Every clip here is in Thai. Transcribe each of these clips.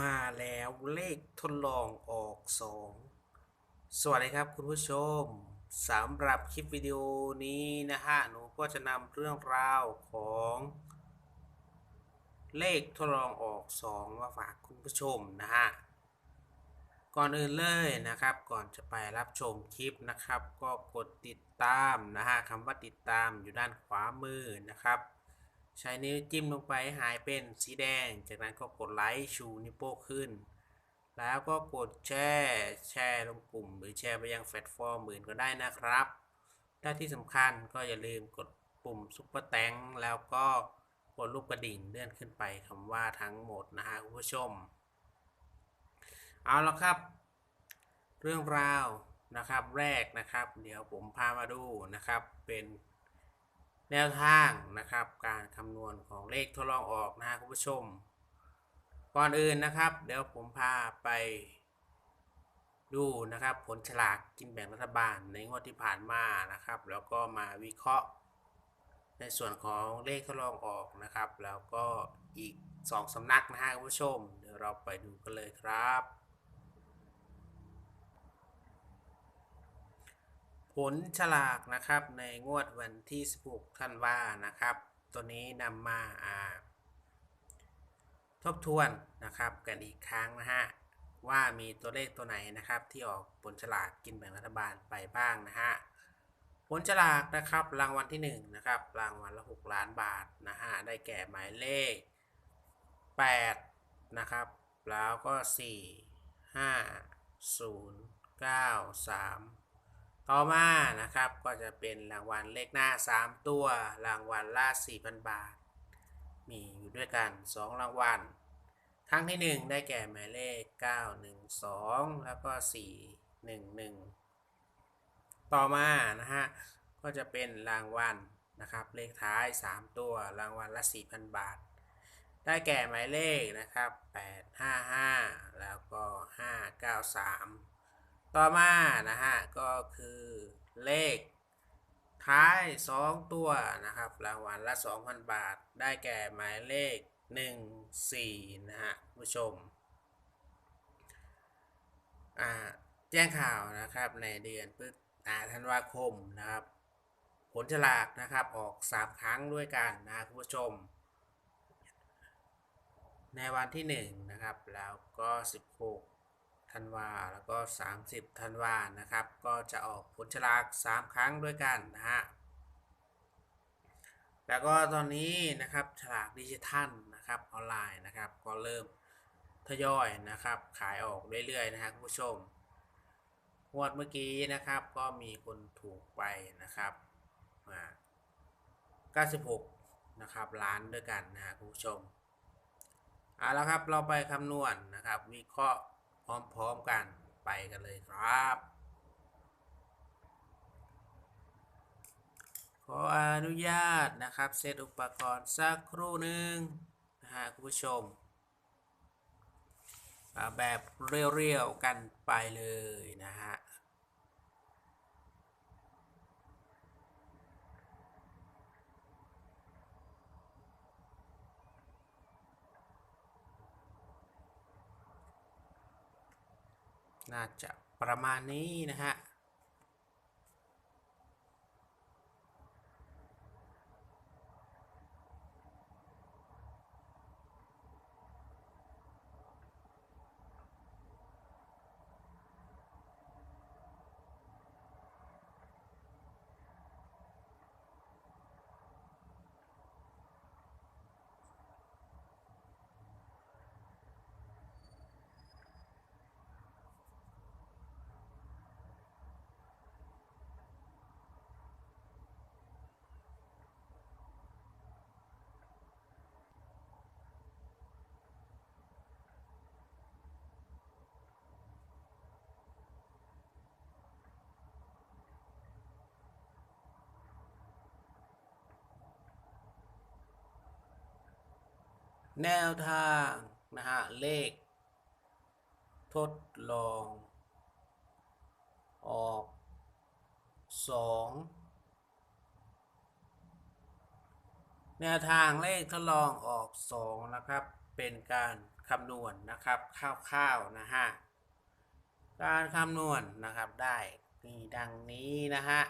มาแล้วเลขทดลองออกสองสวัสดีครับคุณผู้ชมสำหรับคลิปวิดีโอนี้นะฮะหนูก็จะนำเรื่องราวของ เลขทดลองออกสองมาฝากคุณผู้ชมนะฮะก่อนอื่นเลยนะครับ ก่อนจะไปรับชมคลิปนะครับ ก็กดติดตามนะฮะคำว่าติดตามอยู่ด้านขวามือนะครับ ใช้นิ้วจิ้มลงไปหายเป็นสีแดง จากนั้นก็กดไลค์ชูนิ้วโป้งขึ้น แล้วก็กดแชร์แชร์ลงกลุ่ม หรือแชร์ไปยังแพลตฟอร์มอื่นก็ได้นะครับ ถ้าที่สำคัญก็อย่าลืมกดปุ่มซุปเปอร์แตงแล้วก็กดลูกกระดิ่งเลื่อนขึ้นไปคำว่าทั้งหมดนะฮะคุณผู้ชม เอาละครับ เรื่องราวนะครับแรกนะครับ เดี๋ยวผมพามาดูนะครับเป็น แนวทางนะครับ การคำนวณของเลขทดลองออกนะคุณผู้ชม ก่อนอื่นนะครับ เดี๋ยวผมพาไปดูนะครับ ผลฉลากกินแบ่งรัฐบาลในงวดที่ผ่านมานะครับ แล้วก็มาวิเคราะห์ ในส่วนของเลขทดลองออกนะครับ แล้วก็อีก 2สำนักนะฮะคุณผู้ชม เดี๋ยวเราไปดูกันเลยครับ ผลฉลากนะครับในงวดวันที่ 16 ธันวานะครับ ตัวนี้นำมาาทบทวนนะครับกันอีกครั้งนะฮะว่ามีตัวเลขตัวไหนนะครับ ที่ออกผลฉลากกินแบ่งรัฐบาลไปบ้างนะฮะผลฉลากนะครับรางวัลที่1นะครับรางวัลละ 6 ล้านบาทนะฮะได้แก่หมายเลข 8 นะครับ แล้วก็ 4 5 0 9 3 ต่อมานะครับก็จะเป็นรางวัลเลขหน้า 3 ตัว รางวัลละ4,000 บาท มีอยู่ด้วยกัน 2 รางวัลครั้งที่ 1 ได้แก่หมายเลข 912 แล้วก็ 411 ต่อมานะฮะก็จะเป็นรางวัลนะครับเลขท้าย 3 ตัวรางวัลละ 4,000 บาท ได้แก่หมายเลขนะครับ 855 แล้วก็ 593 ต่อมานะฮะก็คือเลขท้าย 2 ตัวนะครับรางวัลละ 2,000 บาท ได้แก่หมายเลข 14 นะฮะผู้ชมแจ้งข่าวนะครับในเดือนพฤษอ่าธันวาคมนะครับ ผลฉลากนะครับออก 3 ครั้งด้วยกันนะคุณผู้ชม ในวันที่ 1 นะครับ แล้วก็ 16 ธันวาแล้วก็ 30ธันวานะครับ ก็จะออกผลฉลาก 3 ครั้งด้วยกันนะฮะแล้วก็ตอนนี้นะครับฉลากดิจิทัลนะครับออนไลน์นะครับก็เริ่มทยอยนะครับขายออกเรื่อยๆนะฮะคุณผู้ชมงวดเมื่อกี้นะครับก็มีคนถูกไปนะครับมา96นะครับล้านด้วยกันนะฮะคุณผู้ชมเอาละครับเราไปคำนวณนนะครับวิเคราะห์ พร้อมๆกันไปกันเลยครับ ขออนุญาตนะครับเซตอุปกรณ์สักครู่หนึ่งนะฮะคุณผู้ชม แบบเรียวๆกันไปเลยนะฮะ น่าจะประมาณนี้นะฮะ แนวทางนะฮะเลข ทดลอง ออกสองแนวทางเลขทดลองออกสองนะครับ เป็นการคำนวณนะครับคร่าวๆนะฮะการคำนวณนะครับได้มีดังนี้นะฮะ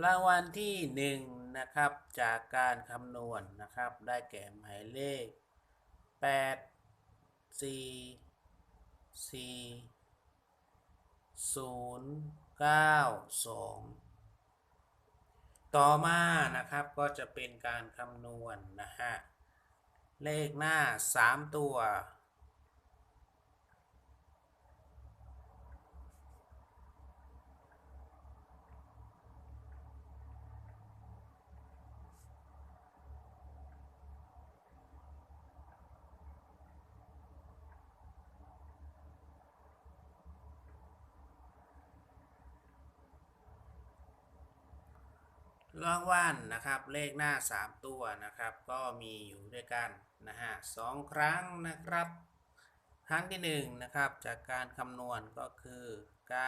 รางวัลที่หนึ่งนะครับจากการคำนวณนะครับ ได้แก่หมายเลขแปดสี่สี่ศูนย์เก้าสองต่อมานะครับก็จะเป็นการคำนวณนะฮะ เลขหน้าสามตัว รางวัลนะครับเลขหน้า 3 ตัวนะครับ ก็มีอยู่ด้วยกันนะฮะสองครั้งนะครับ ครั้งที่1นะครับจากการคำนวณก็คือ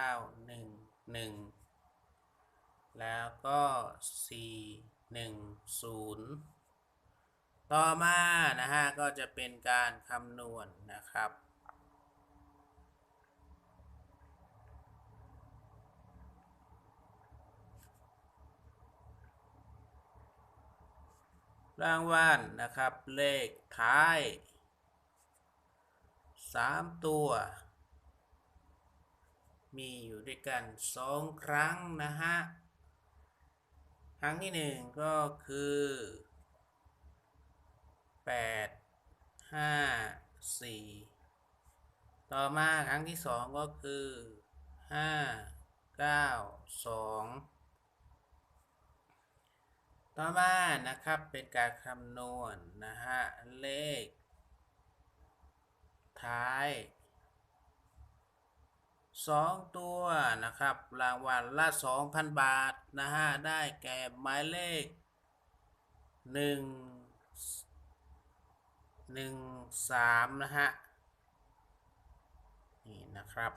9 1 1 แล้วก็ 4 1 0 ต่อมานะฮะก็จะเป็นการคำนวณนะครับ รางวัลนะครับ เลขท้าย 3 ตัว มีอยู่ด้วยกัน 2 ครั้งนะฮะ ครั้งที่ 1 ก็คือ 8 5 4 ต่อมาครั้งที่ 2 ก็คือ 5 9 2 ต่อมานะครับเป็นการคำนวณนะฮะเลข ท้าย 2 ตัวนะครับรางวัลละ 2,000 บาทนะฮะได้แก่หมายเลข 1 1 3 นะฮะนี่นะครับ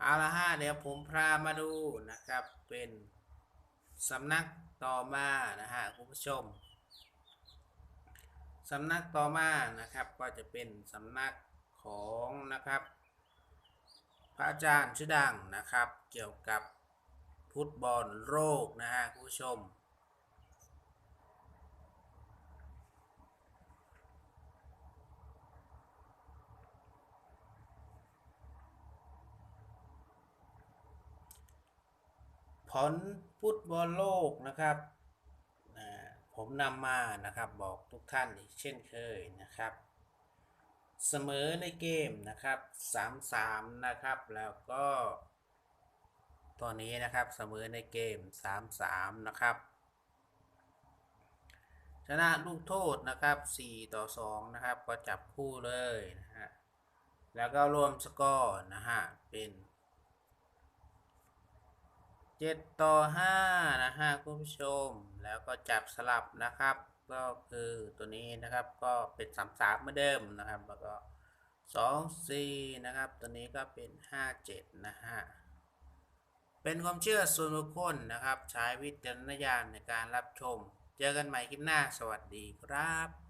เอาละฮะเดี๋ยวผมพามาดูนะครับเป็น สำนักต่อมานะฮะคุณผู้ชมสำนักต่อมานะครับก็จะเป็นสำนักของนะครับ พระอาจารย์ชื่อดังนะครับ เกี่ยวกับฟุตบอลโลกนะฮะคุณผู้ชม ผล ฟุตบอลโลกนะครับผมนำมานะครับบอกทุกท่านอีกเช่นเคยนะครับ เสมอในเกมนะครับ3-3นะครับแล้วก็ตอนนี้นะครับเสมอในเกม 3-3 นะครับ ชนะลูกโทษนะครับ 4 ต่อ 2 นะครับ ก็จับคู่เลยนะฮะ แล้วก็รวมสกอร์นะฮะ เป็น 7ต่อ5นะฮะคุณผู้ชม แล้วก็จับสลับนะครับ ก็คือตัวนี้นะครับก็เป็น3 3เหมือนเดิมนะครับ แล้วก็2 4นะครับ ตัวนี้ก็เป็น5 7นะฮะเป็นความเชื่อส่วนบุคคลนะครับ ใช้วิจารณญาณในการรับชม เจอกันใหม่คลิปหน้าสวัสดีครับ